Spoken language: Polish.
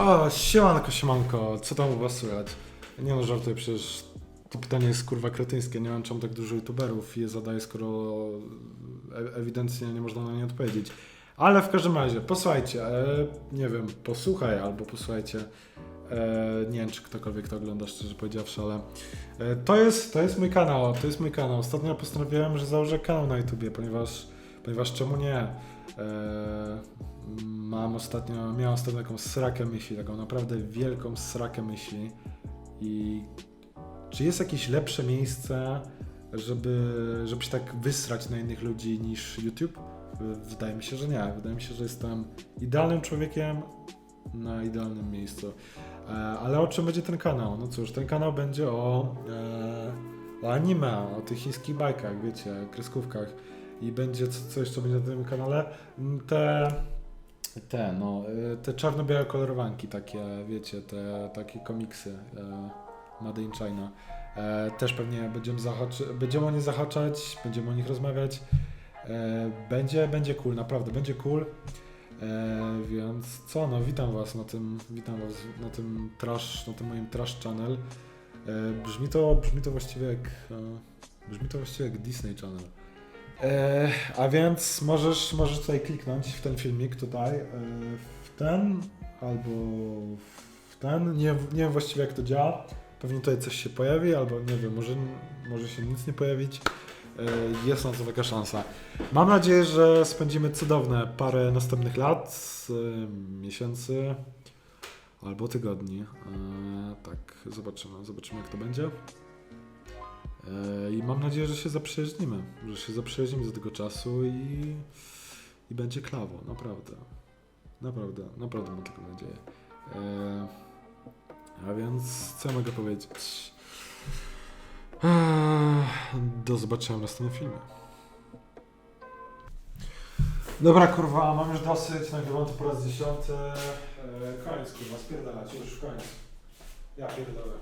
O, siemanko, siemanko, co tam u was słychać? Nie no, żartuję, przecież to pytanie jest kurwa kretyńskie, nie wiem czemu tak dużo youtuberów je zadaje, skoro e ewidentnie nie można na nie odpowiedzieć. Ale w każdym razie, posłuchajcie, e, nie wiem, posłuchaj albo posłuchajcie, e, nie wiem czy ktokolwiek to ogląda, szczerze powiedziawszy, ale e, to, jest, to jest mój kanał, to jest mój kanał. Ostatnio postanowiłem, że założę kanał na YouTubie, ponieważ, ponieważ czemu nie? E, mam ostatnio, miałem ostatnio taką srakę myśli, taką naprawdę wielką srakę myśli i czy jest jakieś lepsze miejsce, żeby, żeby się tak wysrać na innych ludzi niż YouTube? Wydaje mi się, że nie. Wydaje mi się, że jestem idealnym człowiekiem na idealnym miejscu. E, Ale o czym będzie ten kanał? No cóż, ten kanał będzie o, e, o anime, o tych chińskich bajkach, wiecie, kreskówkach. I będzie, co, co będzie na tym kanale? Mm, Te, te, no, e, te czarno-białe kolorowanki, takie, wiecie, te takie komiksy e, Made in China. E, też pewnie będziemy, będziemy o nie zahaczać, będziemy o nich rozmawiać. E, będzie, będzie cool, naprawdę, będzie cool. E, więc co, no witam was na tym, witam was na tym trash, na tym moim trash channel. E, brzmi to, brzmi to właściwie jak, e, brzmi to właściwie jak Disney Channel. E, a więc możesz, możesz tutaj kliknąć w ten filmik tutaj, e, w ten albo w ten, nie, nie wiem właściwie jak to działa. Pewnie tutaj coś się pojawi, albo nie wiem, może, może się nic nie pojawić. E, Jest na to taka szansa. Mam nadzieję, że spędzimy cudowne parę następnych lat, miesięcy albo tygodni. Tak, zobaczymy, zobaczymy jak to będzie. E, I mam nadzieję, że się zaprzyjaźnimy, że się zaprzyjaźnimy do tego czasu i, i będzie klawo, naprawdę. Naprawdę, naprawdę mam taką nadzieję. E, A więc co ja mogę powiedzieć? Eee, Do zobaczenia w następnym filmie. Dobra kurwa, mam już dosyć, nagrywam to po raz dziesiąty. Koniec kurwa, spierdalać, już koniec. Ja pierdolę.